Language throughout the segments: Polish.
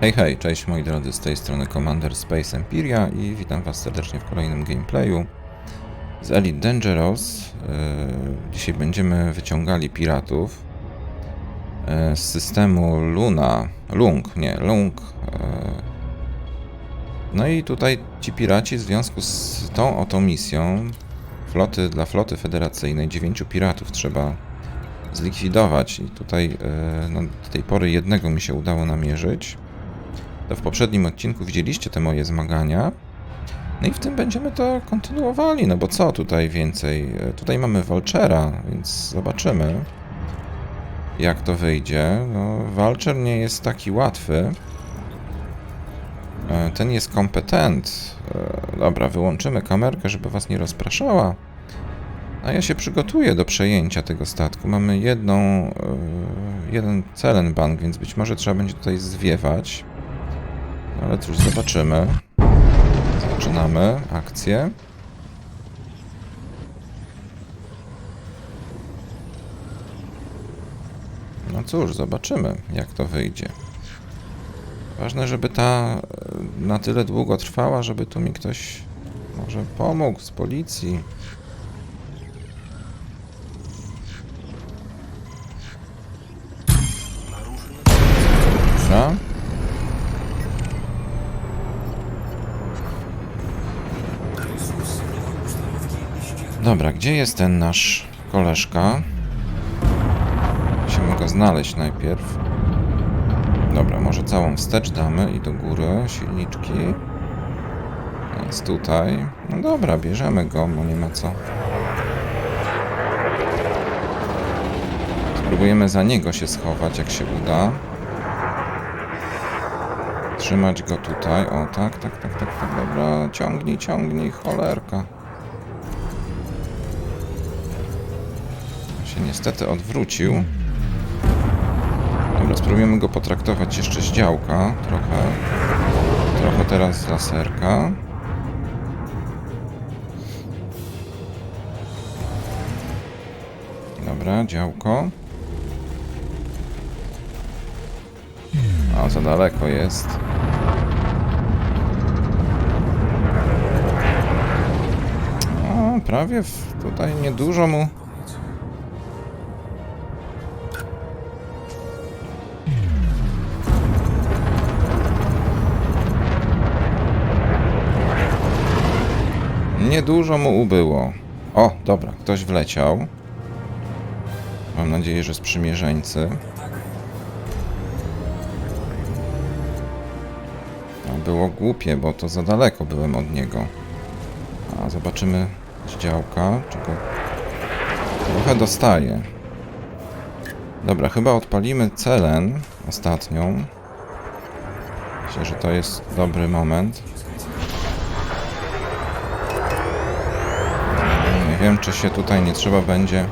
Hej, hej, cześć moi drodzy, z tej strony Commander Space Empiria i witam was serdecznie w kolejnym gameplayu z Elite Dangerous. Yy, Dzisiaj będziemy wyciągali piratów yy, z systemu Luna, Lung, nie, Lung. yy. No i tutaj ci piraci w związku z tą oto misją floty, dla floty federacyjnej dziewięciu piratów trzeba zlikwidować i tutaj no, do tej pory jednego mi się udało namierzyć. To w poprzednim odcinku widzieliście te moje zmagania. No i w tym będziemy to kontynuowali, no bo co tutaj więcej? E, Tutaj mamy Vulchera, więc zobaczymy, jak to wyjdzie. No, Vulcher nie jest taki łatwy. E, Ten jest kompetent. E, Dobra, wyłączymy kamerkę, żeby was nie rozpraszała. A ja się przygotuję do przejęcia tego statku. Mamy jedną, jeden celen bank, więc być może trzeba będzie tutaj zwiewać. Ale cóż, zobaczymy. Zaczynamy akcję. No cóż, zobaczymy, jak to wyjdzie. Ważne, żeby ta e, na tyle długo trwała, żeby tu mi ktoś może pomógł z policji. Dobra. Dobra, gdzie jest ten nasz koleżka? Musimy go znaleźć najpierw. Dobra, może całą wstecz damy i do góry silniczki. Jest tutaj. No dobra, bierzemy go, bo nie ma co. Spróbujemy za niego się schować, jak się uda. Trzymać go tutaj. O, tak, tak, tak, tak, tak. Dobra, ciągnij, ciągnij, cholerka. Niestety odwrócił. Dobra, spróbujemy go potraktować jeszcze z działka. Trochę. Trochę teraz z laserka. Dobra, działko. A, za daleko jest. O, prawie w, tutaj niedużo mu Niedużo mu ubyło. O, dobra, ktoś wleciał. Mam nadzieję, że sprzymierzeńcy. No, było głupie, bo to za daleko byłem od niego. A zobaczymy z działka, czego trochę dostaje. Dobra, chyba odpalimy celen ostatnią. Myślę, że to jest dobry moment. Wiem, czy się tutaj nie trzeba będzie.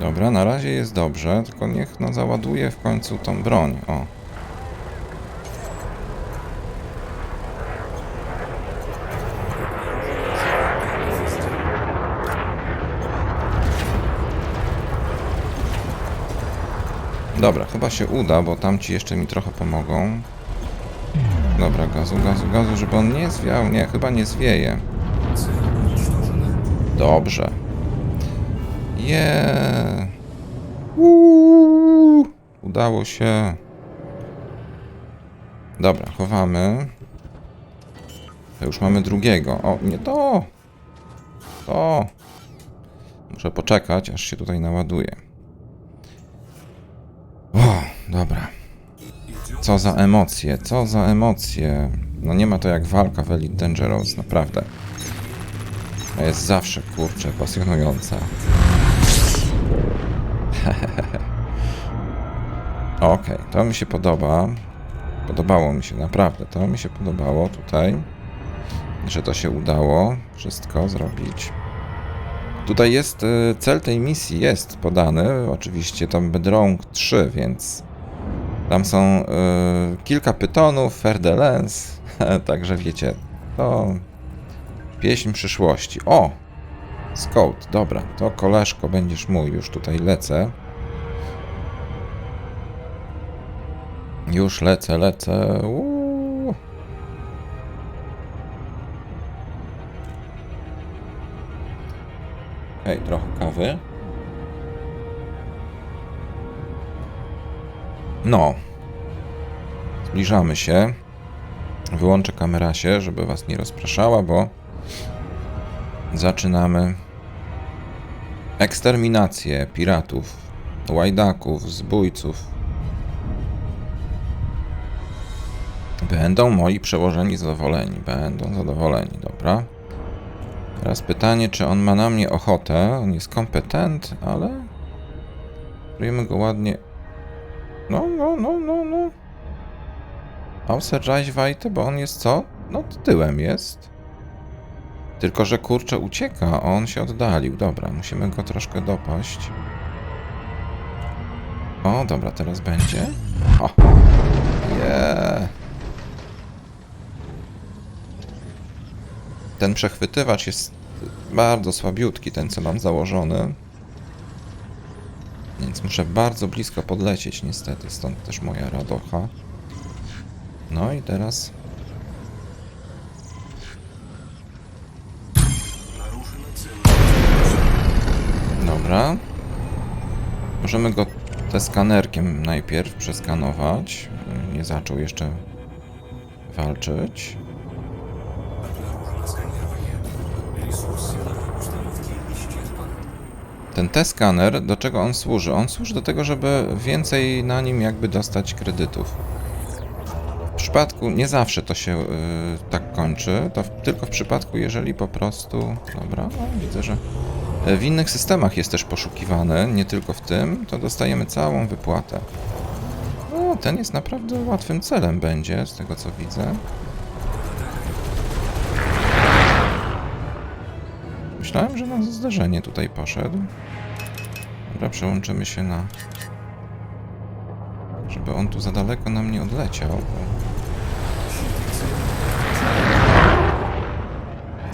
Dobra, na razie jest dobrze, tylko niech no załaduje w końcu tą broń. O. Dobra, chyba się uda, bo tamci jeszcze mi trochę pomogą. Dobra, gazu, gazu, gazu, żeby on nie zwiał. Nie, chyba nie zwieje. Dobrze. Je. Uuu, Udało się. Dobra, chowamy. Już mamy drugiego. O, nie to. To. Muszę poczekać, aż się tutaj naładuje. Dobra. Co za emocje, co za emocje. No nie ma to jak walka w Elite Dangerous, naprawdę. To jest zawsze, kurczę, pasjonująca. Okej, to mi się podoba. Podobało mi się, naprawdę. To mi się podobało tutaj, że to się udało wszystko zrobić. Tutaj jest e, cel tej misji jest podany, oczywiście tam Bedrong 3, więc tam są e, kilka pytonów, fer de lens, także wiecie, to pieśń przyszłości. O! Scout, dobra, to koleżko będziesz mój, już tutaj lecę. Już lecę, lecę. Uuu. Hej, trochę kawy. No. Zbliżamy się. Wyłączę kamerasie, żeby was nie rozpraszała, bo zaczynamy eksterminację piratów, łajdaków, zbójców. Będą moi przełożeni zadowoleni. Będą zadowoleni, dobra. Teraz pytanie, czy on ma na mnie ochotę. On jest kompetent, ale. Spróbujemy go ładnie. No, no, no, no, no. Außer Reichweite, bo on jest co? No, tyłem jest. Tylko, że kurczę ucieka, on się oddalił. Dobra, musimy go troszkę dopaść. O, dobra, teraz będzie. O! Yeah. Ten przechwytywacz jest bardzo słabiutki, ten co mam założony. Więc muszę bardzo blisko podlecieć niestety, stąd też moja radocha. No i teraz... Dobra. Możemy go te skanerkiem najpierw przeskanować. Nie zaczął jeszcze walczyć. Ten T-skaner, do czego on służy? On służy do tego, żeby więcej na nim jakby dostać kredytów. W przypadku, nie zawsze to się y, tak kończy, to w, tylko w przypadku, jeżeli po prostu... Dobra, o, widzę, że w innych systemach jest też poszukiwany, nie tylko w tym, to dostajemy całą wypłatę. O, ten jest naprawdę łatwym celem będzie, z tego co widzę. Myślałem, że na zdarzenie tutaj poszedł. Dobra, przełączymy się na... Żeby on tu za daleko nam nie odleciał. Bo...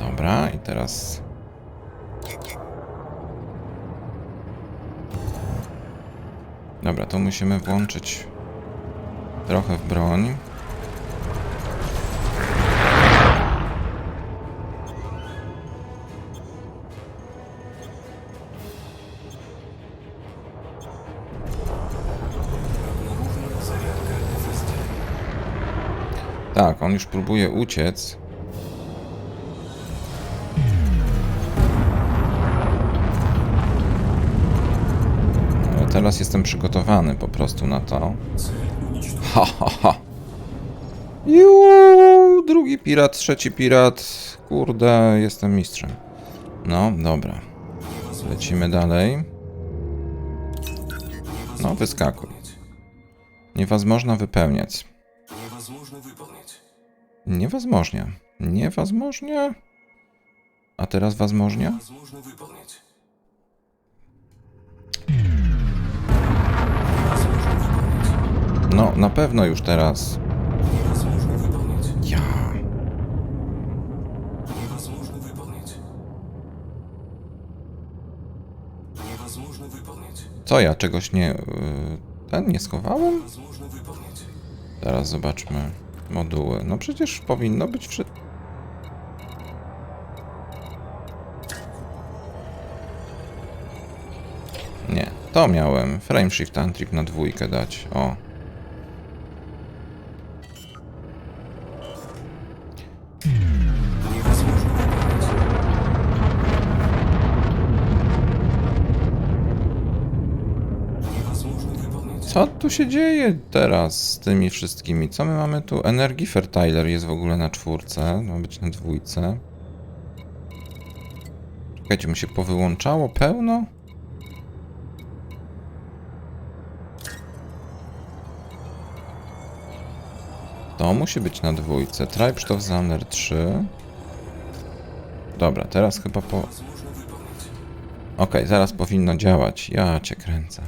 Dobra, i teraz... Dobra, to musimy włączyć trochę w broń. Tak, on już próbuje uciec. Ale teraz jestem przygotowany po prostu na to. Ha, ha, ha. Juuu, drugi pirat, trzeci pirat. Kurde, jestem mistrzem. No, dobra. Lecimy dalej. No, wyskakuj. Nie was można wypełniać. Невозможно выполнить. Niewazmożnia. Niewazmożnia. A teraz wazmożnia? Невозможно выполнить. No, na pewno już teraz. Невозможно выполнить. Ja. Невозможно выполнить. Невозможно выполнить. Co ja czegoś nie. y, Ten nie schowałem? Невозможно выполнить. Teraz zobaczmy moduły. No przecież powinno być wszy... Nie, to miałem. Frame Shift Antrip na dwójkę dać. O. Co tu się dzieje teraz z tymi wszystkimi? Co my mamy tu? Energifer Tyler jest w ogóle na czwórce, ma być na dwójce. Czekajcie, mu się powyłączało pełno? To musi być na dwójce. Treibstoff Zamner 3. Dobra, teraz chyba po... Okej, okay, zaraz powinno działać. Ja cię kręcę.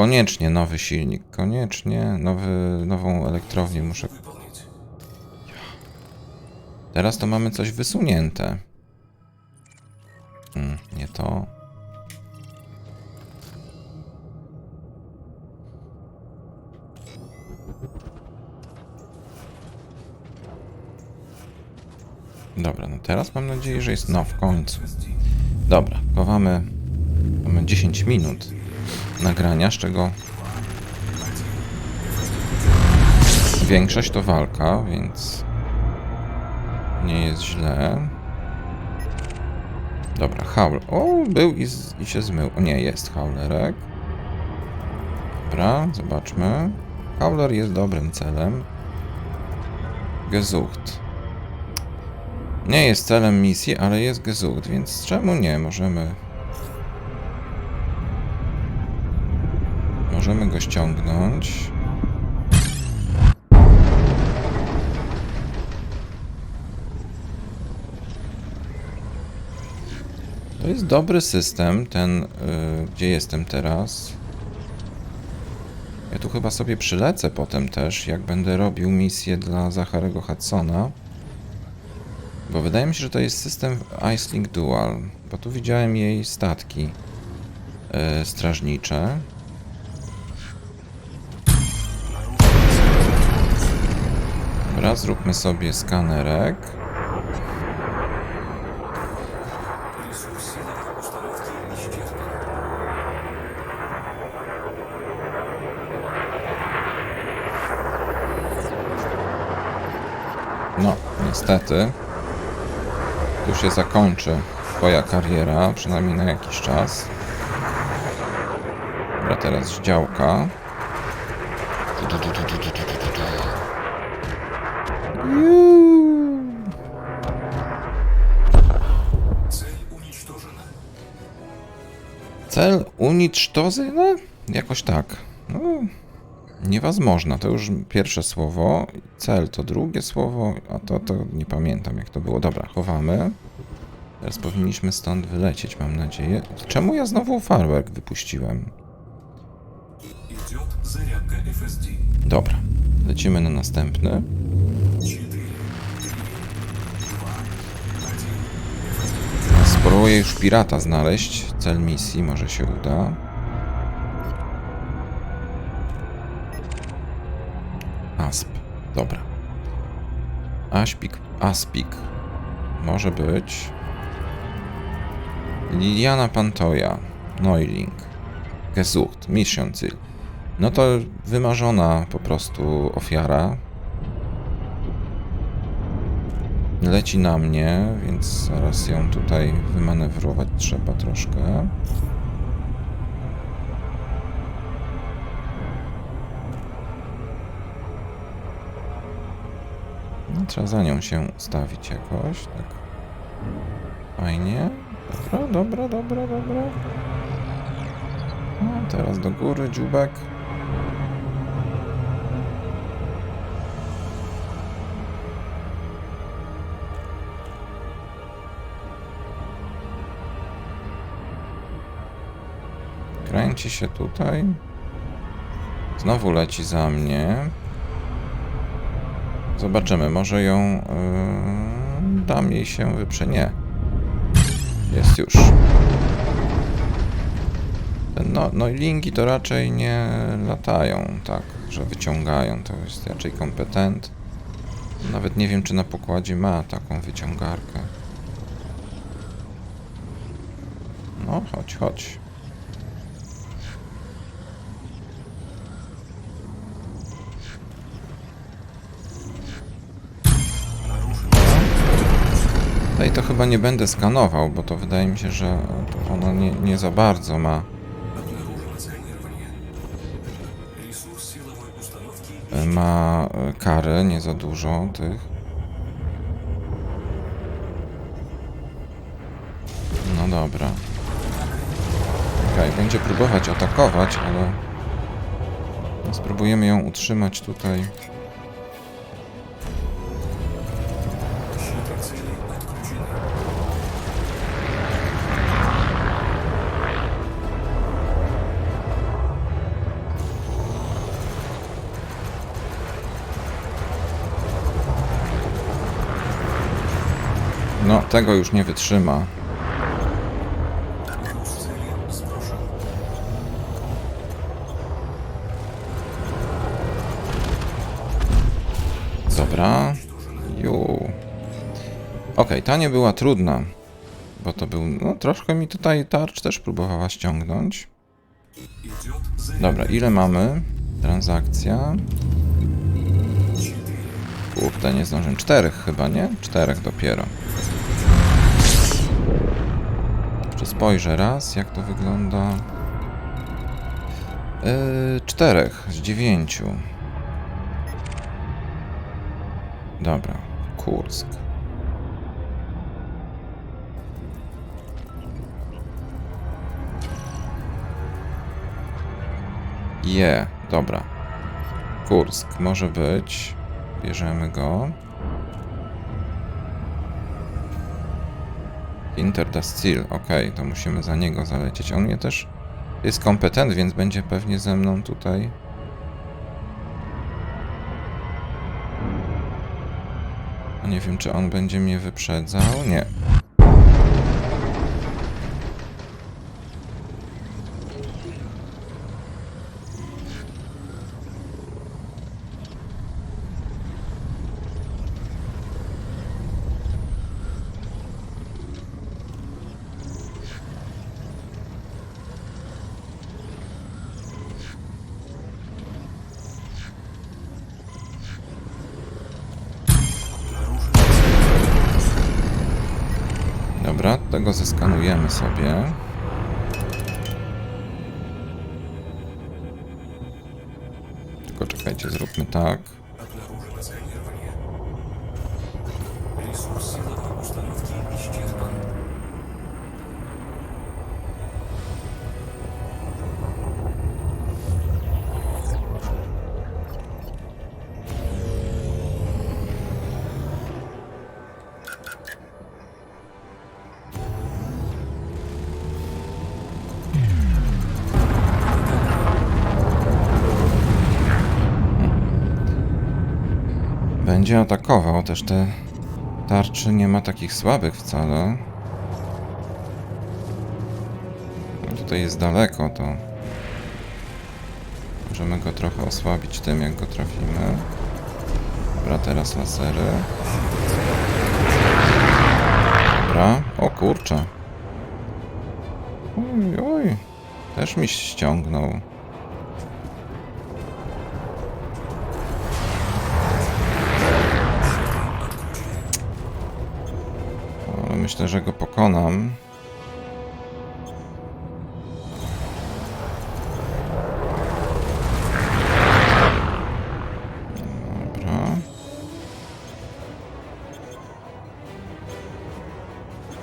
Koniecznie nowy silnik, koniecznie nowy, nową elektrownię muszę... Teraz to mamy coś wysunięte. Hmm, nie to. Dobra, no teraz mam nadzieję, że jest... No, w końcu. Dobra, chowamy... Mamy 10 minut nagrania, z czego większość to walka, więc nie jest źle. Dobra, haul. O, był i, z, i się zmył. O nie, jest haulerek. Dobra, zobaczmy. Hauler jest dobrym celem. Gesucht. Nie jest celem misji, ale jest Gesucht, więc czemu nie? Możemy... Możemy go ściągnąć. To jest dobry system, ten, y, gdzie jestem teraz. Ja tu chyba sobie przylecę potem też, jak będę robił misję dla Zacharego Hudsona. Bo wydaje mi się, że to jest system Icelink Dual, bo tu widziałem jej statki y, strażnicze. Dobra, zróbmy sobie skanerek. No, niestety. Tu się zakończy twoja kariera, przynajmniej na jakiś czas. Dobra, teraz działka. Cel unicztozyny? Jakoś tak. No, niewazmożna, to już pierwsze słowo. Cel to drugie słowo, a to, to nie pamiętam jak to było. Dobra, chowamy. Teraz powinniśmy stąd wylecieć, mam nadzieję. Czemu ja znowu farwerk wypuściłem? Dobra, lecimy na następny. Spróbuję już pirata znaleźć. Cel misji, może się uda. Asp, dobra. Aspik, Aspik. Może być. Liliana Pantoja, Neuling. Gesucht, Mission Ziel. No to wymarzona po prostu ofiara. Leci na mnie, więc zaraz ją tutaj wymanewrować trzeba troszkę. No, trzeba za nią się ustawić jakoś, tak. Fajnie. Dobra, dobra, dobra, dobra. No, teraz do góry, dziubek. Kręci się tutaj. Znowu leci za mnie. Zobaczymy, może ją yy, dam jej się wyprze. Nie. Jest już. No, no i linki to raczej nie latają, tak, że wyciągają. To jest raczej kompetent. Nawet nie wiem, czy na pokładzie ma taką wyciągarkę. No, chodź, chodź. No tutaj to chyba nie będę skanował, bo to wydaje mi się, że ona nie, nie za bardzo ma ma e, kary, nie za dużo tych. No dobra. Okej, okay, będzie próbować atakować, ale no, spróbujemy ją utrzymać tutaj Tego już nie wytrzyma. Dobra. Ju. Ok, ta nie była trudna. Bo to był... No troszkę mi tutaj tarcz też próbowała ściągnąć. Dobra, ile mamy? Transakcja. Kurde, nie zdążyłem. Czterech chyba, nie? Czterech dopiero. Spojrzę raz, jak to wygląda. Yy, czterech z dziewięciu. Dobra, Kursk. Je, dobra. Kursk może być. Bierzemy go. Interdastil, ok, to musimy za niego zalecieć. On mnie też jest kompetent, więc będzie pewnie ze mną tutaj. Nie wiem, czy on będzie mnie wyprzedzał. Nie. Dobra, tego zeskanujemy sobie. Tylko czekajcie, zróbmy tak. Będzie atakował, też te tarczy nie ma takich słabych wcale. No Tutaj jest daleko, to możemy go trochę osłabić tym, jak go trafimy. Dobra, teraz lasery. Dobra, o kurczę. Oj, oj, też mi ściągnął. Myślę, że go pokonam. Dobra.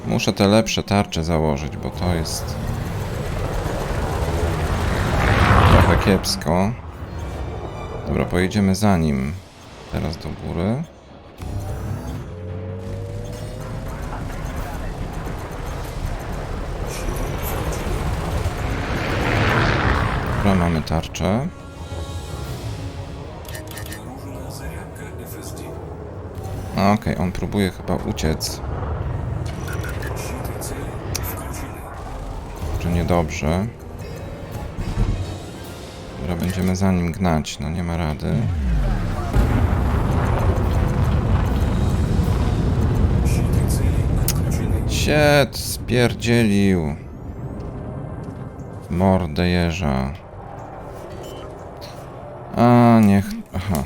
Muszę te lepsze tarcze założyć, bo to jest trochę kiepsko. Dobra, pojedziemy za nim teraz do góry. Dobra, mamy tarczę. Okej, okay, on próbuje chyba uciec. Czy niedobrze. Dobra, będziemy za nim gnać, no nie ma rady. Sied, spierdzielił. W mordę jeża. Niech... aha.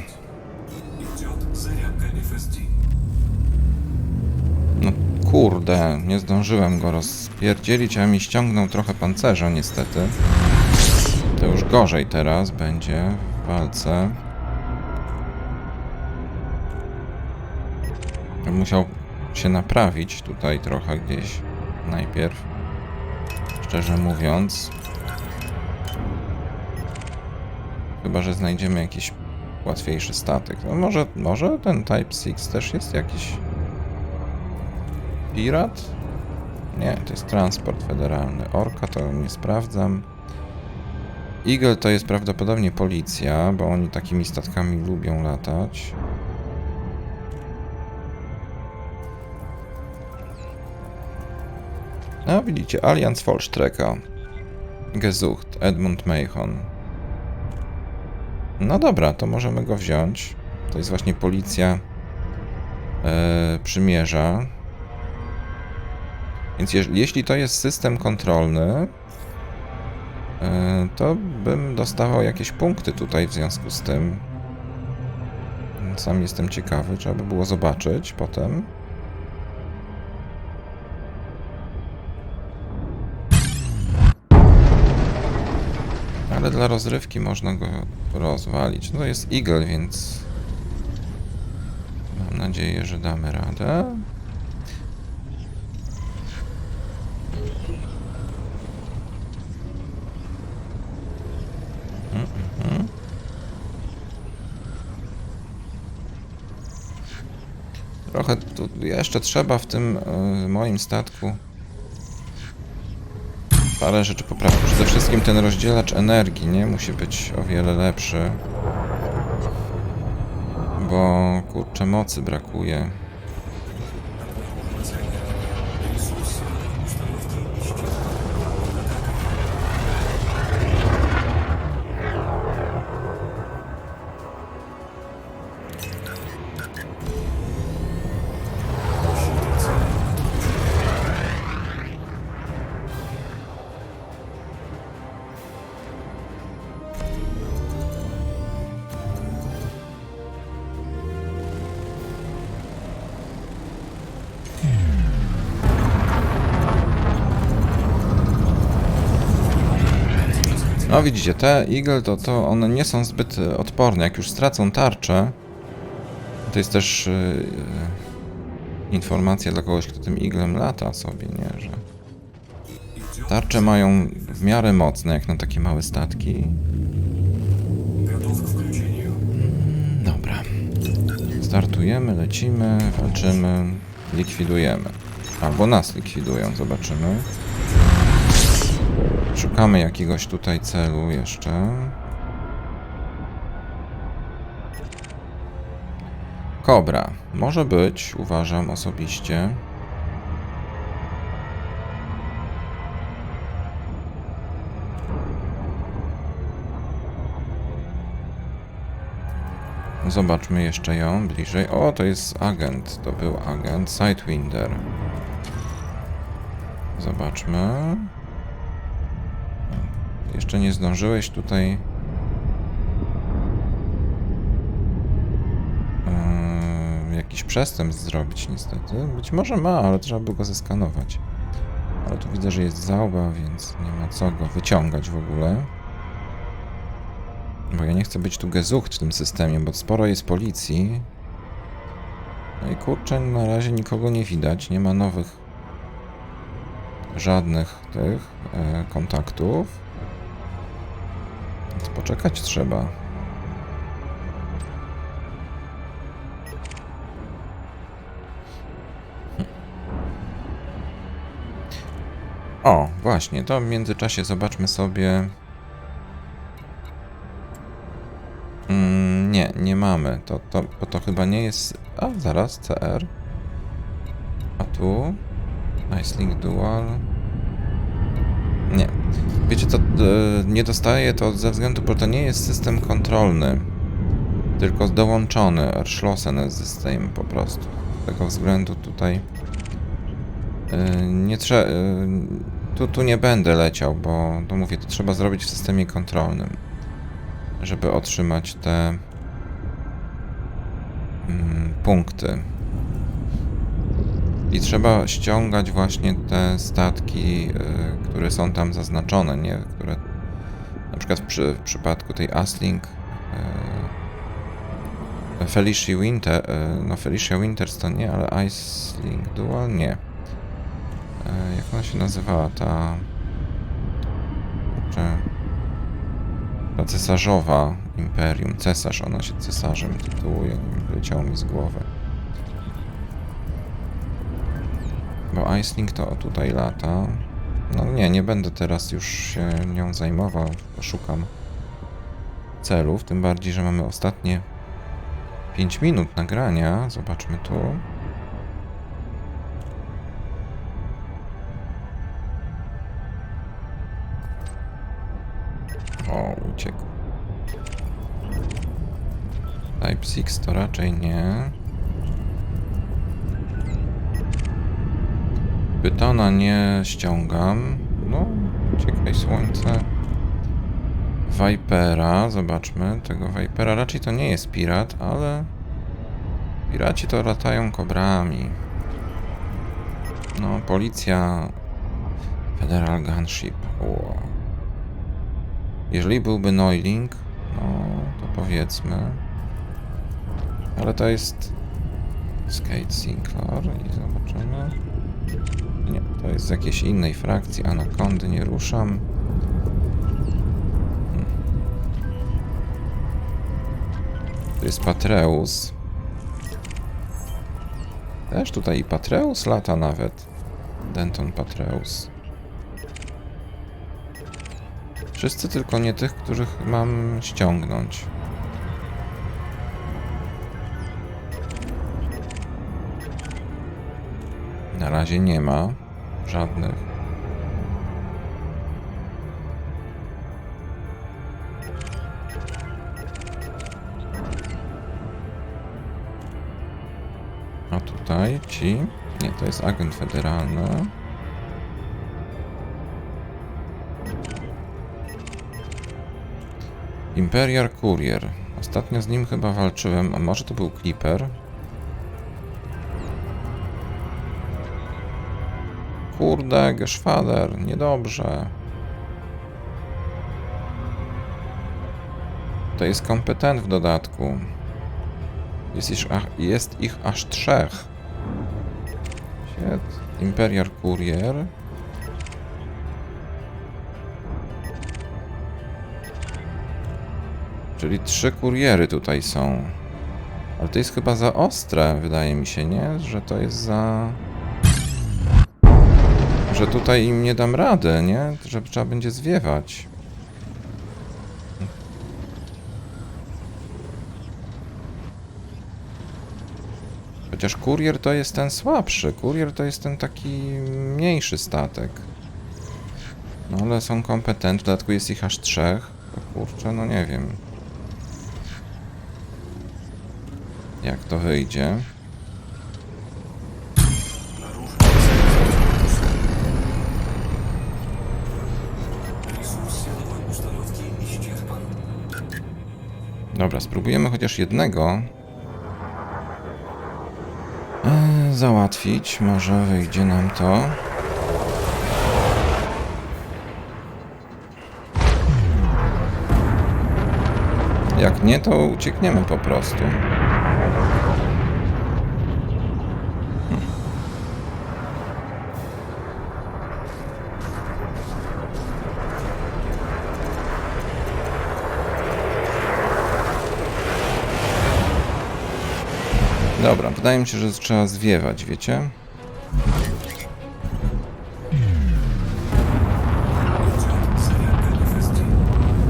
No kurde, nie zdążyłem go rozpierdzielić, a mi ściągnął trochę pancerza niestety. To już gorzej teraz będzie w walce. Musiał się naprawić tutaj trochę gdzieś najpierw. Szczerze mówiąc, Chyba, że znajdziemy jakiś łatwiejszy statek. No może, może ten Type 6 też jest jakiś Pirat? Nie, to jest transport federalny. Orka to nie sprawdzam. Eagle to jest prawdopodobnie policja, bo oni takimi statkami lubią latać. A widzicie, Allianz Vollstrecke. Gesucht, Edmund Mayhon. No dobra, to możemy go wziąć. To jest właśnie policja e, przymierza. Więc jeż, jeśli to jest system kontrolny, e, to bym dostawał jakieś punkty tutaj w związku z tym. Sam jestem ciekawy, trzeba by było zobaczyć potem. Dla rozrywki można go rozwalić. No jest Eagle, więc mam nadzieję, że damy radę. Mhm. Trochę tu jeszcze trzeba w tym y, moim statku parę rzeczy poprawić. Przede wszystkim ten rozdzielacz energii, nie? Musi być o wiele lepszy. Bo kurczę mocy brakuje. No, widzicie, te Eagle to, to one nie są zbyt e, odporne. Jak już stracą tarczę, to jest też yy, informacja dla kogoś, kto tym Eaglem lata sobie, nie, że tarcze mają w miarę mocne, jak na takie małe statki. Mm, dobra. Startujemy, lecimy, walczymy, likwidujemy. Albo nas likwidują, zobaczymy. Szukamy jakiegoś tutaj celu jeszcze. Kobra. Może być, uważam osobiście. Zobaczmy jeszcze ją bliżej. O, to jest agent. To był agent Sidewinder. Zobaczmy. Jeszcze nie zdążyłeś tutaj. Yy, jakiś przestępstw zrobić, niestety. Być może ma, ale trzeba by go zeskanować. Ale tu widzę, że jest zauba, więc nie ma co go wyciągać w ogóle. Bo ja nie chcę być tu gezucht w tym systemie, bo sporo jest policji. No i kurczę, na razie nikogo nie widać, nie ma nowych żadnych tych e, kontaktów. Poczekać trzeba. O, właśnie, to w międzyczasie zobaczmy sobie. Mm, nie, nie mamy. To, to, bo to chyba nie jest. A, zaraz, CR. A tu. Nice Link Dual. Wiecie co, e, nie dostaję to ze względu, bo to nie jest system kontrolny. Tylko dołączony Erschlossen system po prostu. Z tego względu tutaj. e, Nie trzeba. Tu, tu nie będę leciał, bo to mówię, to trzeba zrobić w systemie kontrolnym żeby otrzymać te mm, punkty. I trzeba ściągać właśnie te statki, y, które są tam zaznaczone, nie? Które na przykład w, przy, w przypadku tej Asling y, Felicia Winter, y, no Felicia Winters to nie, ale Icelink Dual nie. Jak ona się nazywała ta... Kurczę, ta cesarzowa imperium, cesarz, ona się cesarzem tytułuje, wyleciało mi z głowy. Skoro Icing to tutaj lata... No nie, nie będę teraz już się nią zajmował. Szukam celów, tym bardziej, że mamy ostatnie 5 minut nagrania. Zobaczmy tu. O, uciekł. Type 6 to raczej nie. Pytona nie ściągam. No, uciekaj słońce. Vipera, zobaczmy. Tego Vipera raczej to nie jest pirat, ale piraci to latają kobrami. No, policja Federal Gunship. Wow. Jeżeli byłby Noiling, no to powiedzmy. Ale to jest Skate Sinclair i zobaczymy. Nie, to jest z jakiejś innej frakcji. Anakondy nie ruszam. Hmm. To jest Patreus. Też tutaj i Patreus lata nawet. Denton Patreus. Wszyscy tylko nie tych, których mam ściągnąć. Na razie nie ma żadnych. A tutaj ci. Nie, to jest agent federalny. Imperial Courier. Ostatnio z nim chyba walczyłem, a może to był Clipper? Kurde, Geschwader, niedobrze. To jest kompetent w dodatku. Jest, iż, ach, jest ich aż trzech. Shit. Imperial Courier. Czyli trzy kuriery tutaj są. Ale to jest chyba za ostre, wydaje mi się, nie? Że to jest za... Że tutaj im nie dam rady, nie? Że trzeba będzie zwiewać. Chociaż kurier to jest ten słabszy. Kurier to jest ten taki mniejszy statek. No ale są kompetentni, w dodatku jest ich aż trzech. Kurczę, no nie wiem. Jak to wyjdzie? Dobra, spróbujemy chociaż jednego e, załatwić. Może wyjdzie nam to. Jak nie, to uciekniemy po prostu. Dobra, wydaje mi się, że trzeba zwiewać, wiecie?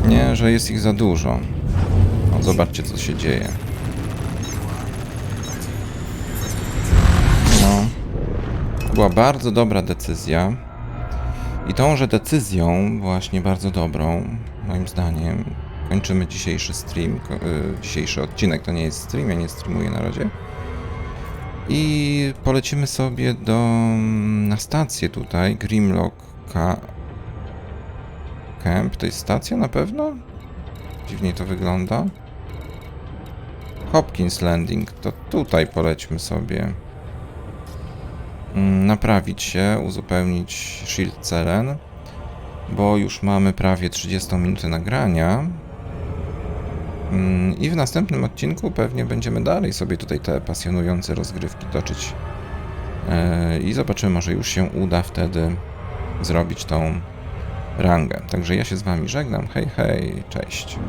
Nie, że jest ich za dużo. O, zobaczcie, co się dzieje. No. Była bardzo dobra decyzja. I tąże decyzją, właśnie bardzo dobrą, moim zdaniem, kończymy dzisiejszy stream. y, Dzisiejszy odcinek to nie jest stream, ja nie streamuję na razie. I polecimy sobie do, na stację tutaj, Grimlock Camp. To jest stacja na pewno? Dziwnie to wygląda. Hopkins Landing. To tutaj polećmy sobie. Mm, Naprawić się, uzupełnić shield celen. Bo już mamy prawie 30 minut nagrania. Mm, I w następnym odcinku pewnie będziemy dalej sobie tutaj te pasjonujące rozgrywki toczyć. E, I zobaczymy, może już się uda wtedy zrobić tą rangę. Także ja się z wami żegnam. Hej, hej, cześć.